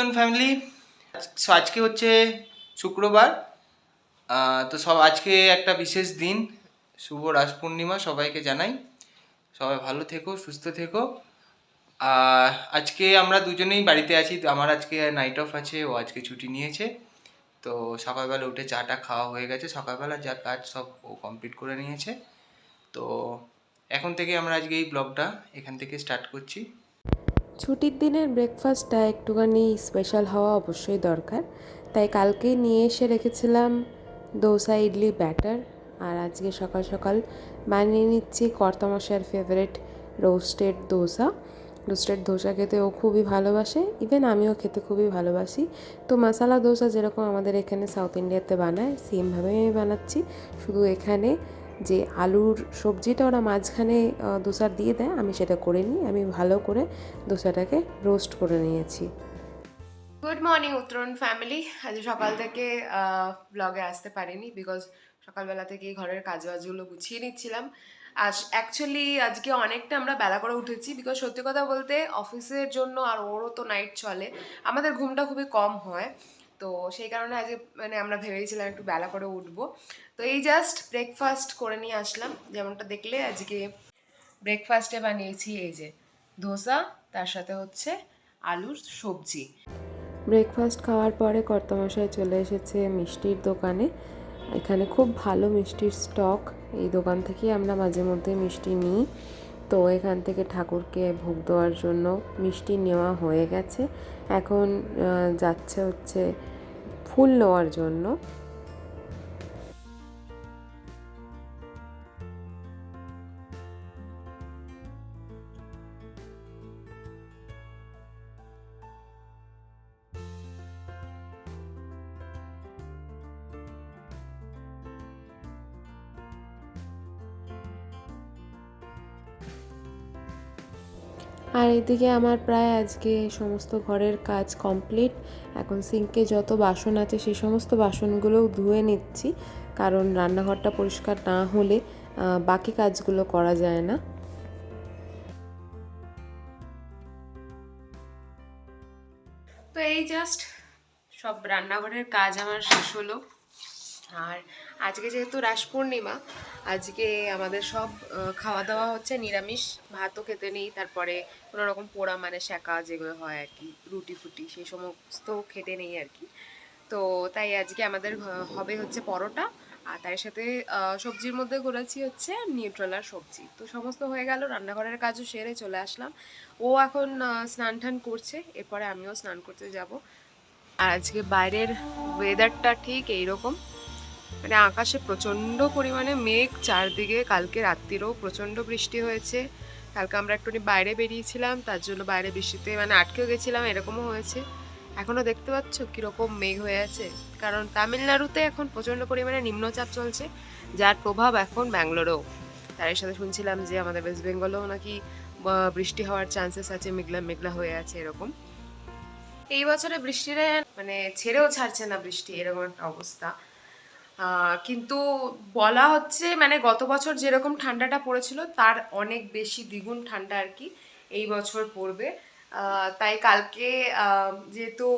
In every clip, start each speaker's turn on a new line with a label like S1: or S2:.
S1: উত্তন family so আজকে হচ্ছে শুক্রবার। তো সব আজকে একটা বিশেষ দিন। শুভ রাস পূর্ণিমা সবাইকে জানাই। সবাই ভালো থেকো, সুস্থ থেকো। আজকে আমরা দুজনেই বাড়িতে আছি। তো আমার আজকে নাইট অফ আছে, ও আজকে ছুটি নিয়েছে। তো সকালবেলা উঠে চাটা খাওয়া হয়ে গেছে। সকালবেলা যা কাজ সব ও কমপ্লিট করে নিয়েছে। তো এখন থেকে আমরা আজকে এই ব্লগটা এখান থেকে স্টার্ট করছি।
S2: ছুটির দিনের ব্রেকফাস্টটা একটুখানি স্পেশাল হওয়া অবশ্যই দরকার। তাই কালকে নিয়ে এসে রেখেছিলাম দোসা ইডলি ব্যাটার আর আজকে সকাল সকাল বানিয়ে নিচ্ছি কর্তামশাইয়ের favourite roasted dosa roasted dosa খেতে ও খুবই ভালোবাসে ইভেন আমিও খেতে খুবই ভালোবাসি। তো মশালা দোসা যেরকম আমাদের এখানে সাউথ ইন্ডিয়াতে বানায় সেমভাবেই আমি বানাচ্ছি। শুধু এখানে যে আলুর সবজিটা ওরা মাঝখানে দোসার দিয়ে দেয়, আমি সেটা করে নিই। আমি ভালো করে দোসাটাকে রোস্ট করে নিয়েছি।
S3: গুড মর্নিং উত্তরণ ফ্যামিলি আজ সকাল থেকে ব্লগে আসতে পারিনি বিকজ সকালবেলা থেকেই ঘরের কাজ বাজগুলো গুছিয়ে নিচ্ছিলাম। আজ অ্যাকচুয়ালি আজকে অনেকটা আমরা বেলা করে উঠেছি বিকজ সত্যি কথা বলতে অফিসের জন্য আর ওরও তো নাইট চলে। আমাদের ঘুমটা খুবই কম হয়। তো সেই কারণে আজকে মানে আমরা ভেবেছিলাম একটু বেলা করে উঠবো। তো এই জাস্ট ব্রেকফাস্ট করে নিয়ে আসলাম। যেমনটা দেখলে আজকে ব্রেকফাস্টে বানিয়েছি এই যে ধোসা, তার সাথে হচ্ছে আলুর সবজি।
S2: ব্রেকফাস্ট খাওয়ার পরে কর্তামশাই চলে এসেছে মিষ্টির দোকানে। এখানে খুব ভালো মিষ্টির স্টক এই দোকান থেকেই আমরা মাঝে মধ্যে মিষ্টি নিই। তো এখান থেকে ঠাকুরকে ভোগ দেওয়ার জন্য মিষ্টি নেওয়া হয়ে গেছে। এখন যাচ্ছে হচ্ছে ফুল নেওয়ার জন্য। আর এদিকে আমার প্রায় আজকে সমস্ত ঘরের কাজ কমপ্লিট। এখন সিঙ্কে যত বাসন আছে সেই সমস্ত বাসনগুলোও ধুয়ে নিচ্ছি, কারণ রান্নাঘরটা পরিষ্কার না হলে বাকি কাজগুলো করা যায় না।
S3: তো এই জাস্ট সব রান্নাঘরের কাজ আমার শেষ হলো। আর আজকে যেহেতু রাস পূর্ণিমা, আজকে আমাদের সব খাওয়া দাওয়া হচ্ছে নিরামিষ। ভাতও খেতে নেই, তারপরে কোনো রকম পোড়া মানে শাঁকা যেগুলো হয় আর কি রুটি ফুটি সেই সমস্ত খেতে নেই আর কি। তো তাই আজকে আমাদের হবে হচ্ছে পরোটা, আর তার সাথে সবজির মধ্যে করেছি হচ্ছে নিউট্রালার সবজি। তো সমস্ত হয়ে গেল, রান্নাঘরের কাজও সেরে চলে আসলাম। ও এখন স্নান টান করছে, এরপরে আমিও স্নান করতে যাব। আর আজকে বাইরের ওয়েদারটা ঠিক এইরকম। মানে আকাশে প্রচণ্ড পরিমাণে মেঘ, চারদিকে কালকে রাত্রিরেও প্রচণ্ড বৃষ্টি হয়েছে। কালকে আমরা একটুখানি বাইরে বেরিয়েছিলাম, তার জন্য বাইরে বৃষ্টিতে মানে আটকেও গেছিলাম, এরকমও হয়েছে। এখনও দেখতে পাচ্ছ কীরকম মেঘ হয়ে আছে। কারণ তামিলনাড়ুতে এখন প্রচণ্ড পরিমাণে নিম্নচাপ চলছে, যার প্রভাব এখন ব্যাঙ্গালোরেও। তার সাথে শুনছিলাম যে আমাদের ওয়েস্ট বেঙ্গলেও নাকি বৃষ্টি হওয়ার চান্সেস আছে, মেঘলা মেঘলা হয়ে আছে এরকম। এই বছরে বৃষ্টিরে মানে ছেড়েও ছাড়ছে না বৃষ্টি, এরকম একটা অবস্থা। কিন্তু বলা হচ্ছে মানে গত বছর যেরকম ঠান্ডাটা পড়েছিল, তার অনেক বেশি দ্বিগুণ ঠান্ডা আর কি এই বছর পড়বে। তাই কালকে যেহেতু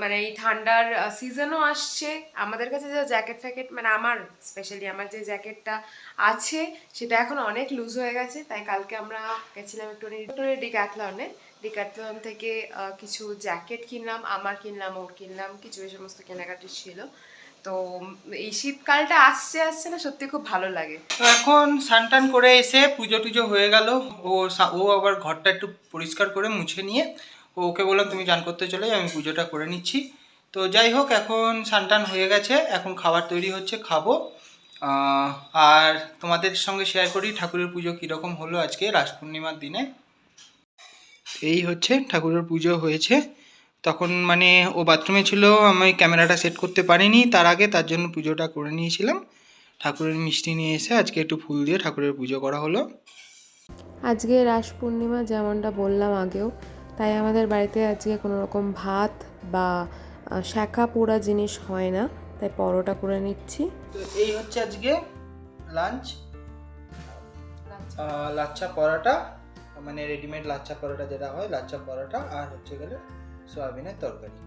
S3: মানে এই ঠান্ডার সিজনও আসছে, আমাদের কাছে যে জ্যাকেট ফ্যাকেট মানে আমার স্পেশালি আমার যে জ্যাকেটটা আছে, সেটা এখন অনেক লুজ হয়ে গেছে, তাই কালকে আমরা গেছিলাম একটু ডিক্যাথলনে ডিক্যাথলন থেকে কিছু জ্যাকেট কিনলাম, আমার কিনলাম, ওর কিনলাম, কিছু এই সমস্ত কেনাকাটি ছিল। তো এই শীতকালটা আসছে আসছে না, সত্যি খুব ভালো লাগে।
S1: তো এখন স্নান টান করে এসে পুজো টুজো হয়ে গেল। ও ও আবার ঘরটা একটু পরিষ্কার করে মুছে নিয়ে ওকে বললাম, তুমি চান করতে চলে আমি পুজোটা করে নিচ্ছি। তো যাই হোক, এখন স্নান টান হয়ে গেছে, এখন খাবার তৈরি হচ্ছে, খাব। আর তোমাদের সঙ্গে শেয়ার করি ঠাকুরের পুজো কীরকম হলো আজকে রাস পূর্ণিমার দিনে। এই হচ্ছে ঠাকুরের পুজো হয়েছে। তখন মানে ও বাথরুমে ছিল আমি ক্যামেরাটা সেট করতে পারিনি। তার আগে তার জন্য পুজোটা করে নিয়েছিলাম। ঠাকুরের মিষ্টি নিয়ে এসে আজকে একটু ফুল দিয়ে ঠাকুরের পুজো করা হলো।
S2: আজকে রাস পূর্ণিমা যেমনটা বললাম আগেও তাই আমাদের বাড়িতে আজকে কোনো রকম ভাত বা শাঁখা পোড়া জিনিস হয় না তাই পরোটা করে নিচ্ছি।
S1: তো এই হচ্ছে আজকে লাঞ্চ। লাচ্ছা পরোটা মানে রেডিমেড লাচ্ছা পরোটা যেটা হয় লাচ্ছা পরোটা আর হচ্ছে গেলে সয়াবিনের তরকারি।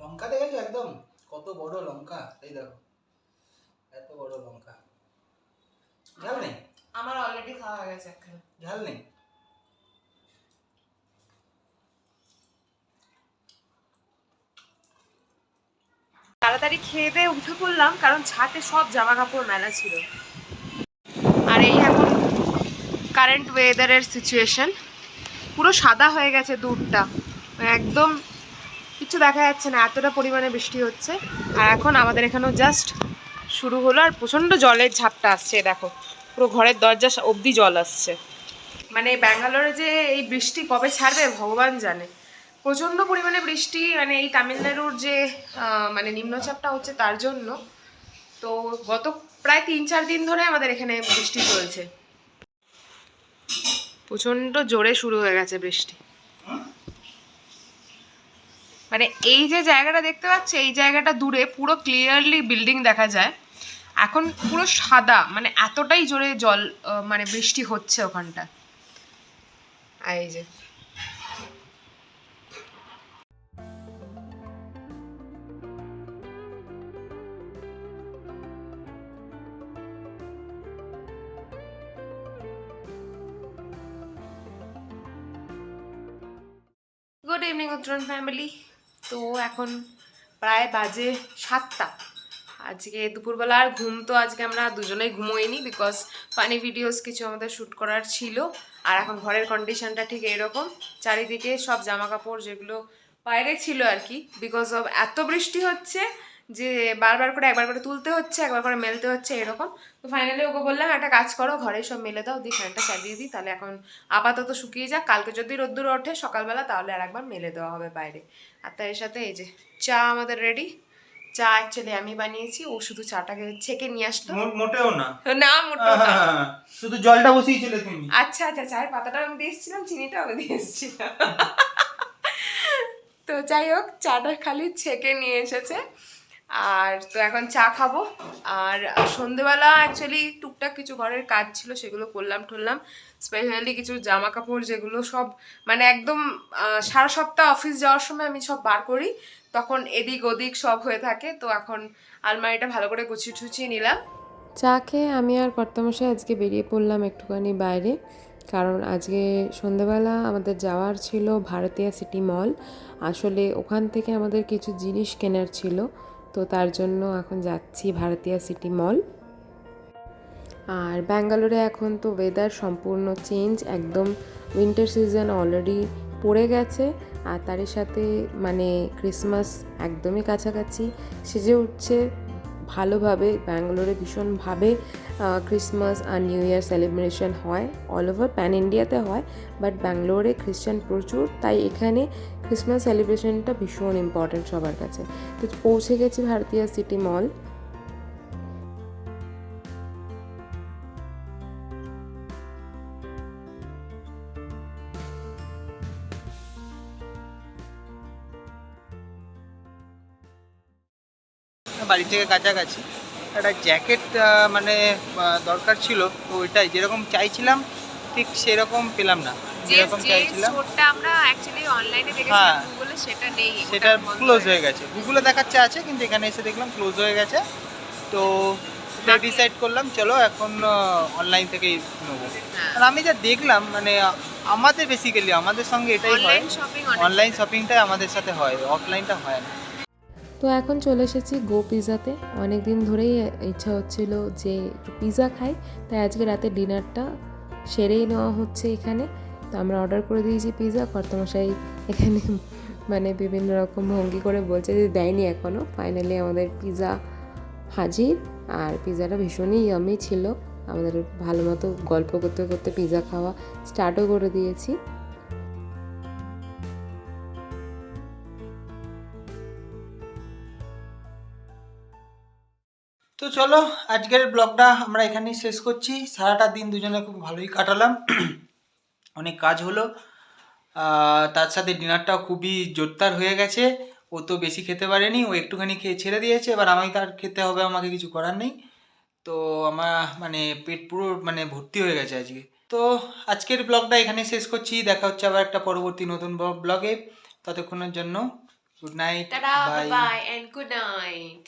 S1: লঙ্কা দেখেছ একদম? কত বড় লঙ্কা এই দেখো। এত বড় লঙ্কা। ঝাল নেই?
S3: আমার অলরেডি খাওয়া হয়ে গেছে একখানা।
S1: ঝাল নেই?
S3: তাড়াতাড়ি খেয়ে দিয়ে উঠে পড়লাম কারণ ছাতে সব জামা কাপড় মেলা ছিল। আর এই এখন কারেন্ট ওয়েদারের সিচুয়েশন পুরো সাদা হয়ে গেছে দুধটা। একদম কিছু দেখা যাচ্ছে না, এতটা পরিমাণে বৃষ্টি হচ্ছে। আর এখন আমাদের এখানেও জাস্ট শুরু হলো আর প্রচণ্ড জলের ঝাপটা আসছে দেখো। পুরো ঘরের দরজা অবধি জল আসছে। মানে ব্যাঙ্গালোরে যে এই বৃষ্টি কবে ছাড়বে ভগবান জানে। প্রচণ্ড পরিমাণে বৃষ্টি মানে এই তামিলনাড়ুর যে মানে নিম্নচাপটা হচ্ছে তার জন্য। তো গত প্রায় তিন চার দিন ধরে আমাদের এখানে বৃষ্টি চলছে। প্রচণ্ড জোরে শুরু হয়ে গেছে বৃষ্টি। মানে এই যে জায়গাটা দেখতে পাচ্ছ, এই জায়গাটা দূরে পুরো ক্লিয়ারলি বিল্ডিং দেখা যায়। এখন পুরো সাদা মানে এতটাই জোরে জল মানে বৃষ্টি হচ্ছে ওখানটা এই যে। গুড ইভিনিং উত্তরণ ফ্যামিলি তো এখন প্রায় বাজে সাতটা। আজকে দুপুরবেলা আর ঘুম তো আজকে আমরা দুজনেই ঘুমোইনি বিকজ ফানি ভিডিওস কিছু আমাদের শ্যুট করার ছিল। আর এখন ঘরের কন্ডিশনটা ঠিক এরকম। চারিদিকে সব জামা কাপড় যেগুলো বাইরে ছিল আর কি বিকজ অব এত বৃষ্টি হচ্ছে যে বারবার করে একবার করে তুলতে হচ্ছে একবার করে মেলতে হচ্ছে এরকম। তো ফাইনালি ওকে বললাম একটা কাজ করো ঘরে সব মেলে দাও দিয়ে ফ্যানটা চালিয়ে দিই তাহলে এখন আপাতত শুকিয়ে যাক কালকে যদি রোদ্দুর ওঠে সকালবেলা তাহলে আর একবার মেলে দেওয়া হবে বাইরে। আর তার সাথে এই যে চা আমাদের রেডি চা অ্যাকচুয়ালি আমি বানিয়েছি ও শুধু চাটাকে ছেঁকে নিয়ে আসলো।
S1: মোটেও না।
S3: না মোটো না।
S1: শুধু জলটা বসিয়েছিলে তুমি।
S3: আচ্ছা আচ্ছা চায়ের পাতাটা আমি দিয়েছিলাম এসেছিলাম চিনিটা আমি দিয়ে এসেছিলাম। তো যাই হোক চাটা খালি ছেঁকে নিয়ে এসেছে। আর তো এখন চা খাব। আর সন্ধেবেলা অ্যাকচুয়ালি টুকটাক কিছু ঘরের কাজ ছিল, সেগুলো করলাম টরলাম স্পেশালি কিছু জামা কাপড় যেগুলো সব মানে একদম সারা সপ্তাহ অফিস যাওয়ার সময় আমি সব বার করি। তখন এদিক ওদিক সব হয়ে থাকে, তো এখন আলমারিটা ভালো করে গুছিয়ে টুছিয়ে নিলাম।
S2: চা খেয়ে আমি আর কর্তামশাই আজকে বেরিয়ে পড়লাম একটুখানি বাইরে। কারণ আজকে সন্ধেবেলা আমাদের যাওয়ার ছিল ভারতীয় সিটি মল। আসলে ওখান থেকে আমাদের কিছু জিনিস কেনার ছিল। তো তার জন্য এখন যাচ্ছি ভারতীয় সিটি মল। আর ব্যাঙ্গালোরে এখন তো ওয়েদার সম্পূর্ণ চেঞ্জ একদম উইন্টার সিজন অলরেডি পড়ে গেছে। আর তারই সাথে মানে ক্রিসমাস একদমই কাছাকাছি সেজে উঠছে ভালোভাবে। ব্যাঙ্গালোরে ভীষণভাবে ক্রিসমাস আর নিউ ইয়ার সেলিব্রেশন হয় অল ওভার প্যান ইন্ডিয়াতে হয় বাট ব্যাঙ্গালোরে খ্রিস্টান প্রচুর, তাই এখানে ক্রিসমাস সেলিব্রেশনটা ভীষণ ইম্পর্ট্যান্ট সবার কাছে। তো পৌঁছে গেছি ভারতীয় সিটি মল
S1: বাড়ি থেকে কাছাকাছি। একটা জ্যাকেট মানে দরকার ছিল, তো ওইটাই। যেরকম চাইছিলাম ঠিক সেরকম পেলাম না যেরকম চাইছিলাম।
S3: স্টোরটা আমরা অ্যাকচুয়ালি অনলাইনে
S1: হ্যাঁ।
S3: দেখেছিলাম গুগলে সেটা নেই
S1: সেটা ক্লোজ
S3: হয়ে
S1: গেছে। গুগলে দেখাচ্ছে আছে কিন্তু এখানে এসে দেখলাম ক্লোজ হয়ে গেছে। তো ডিসাইড করলাম চলো এখন অনলাইন থেকেই নেব।
S3: হ্যাঁ।
S1: আর আমি যা দেখলাম মানে আমাদের বেসিক্যালি আমাদের সঙ্গে এটাই হয়।
S3: অনলাইন শপিং
S1: অনলাইন শপিংটাই আমাদের সাথে হয় অফলাইনটা হয় না।
S2: তো এখন চলে এসেছি গো পিৎজাতে অনেক দিন ধরেই ইচ্ছা হচ্ছিল যে একটু পিৎজা খাই তাই আজকে রাতে ডিনারটা সেরেই নেওয়া হচ্ছে এখানে। তো আমরা অর্ডার করে দিয়েছি পিৎজা কর্তমশাই এখানে মানে বিভিন্ন রকম ভঙ্গি করে বলছে যে দেয়নি এখনও ফাইনালি আমাদের পিৎজা হাজির। আর পিৎজাটা ভীষণই আমি ছিল। আমাদের ভালো মতো গল্প করতে করতে পিৎজা খাওয়া স্টার্টও করে দিয়েছি।
S1: তো চলো আজকের ব্লগটা আমরা এখানেই শেষ করছি। সারাটা দিন দুজনে খুব ভালোই কাটালাম। অনেক কাজ হলো। তার সাথে ডিনারটাও খুবই জোরদার হয়ে গেছে। ও তো বেশি খেতে পারেনি ও একটুখানি খেয়ে ছেড়ে দিয়েছে। এবার আমি তার খেতে হবে আমাকে কিছু করার নেই। তো আমার মানে পেট পুরো মানে ভর্তি হয়ে গেছে আজকে। তো আজকের ব্লগটা এখানে শেষ করছি। দেখা হচ্ছে আবার একটা পরবর্তী নতুন ব্লগে ততক্ষণের জন্য good night bye
S3: bye and good night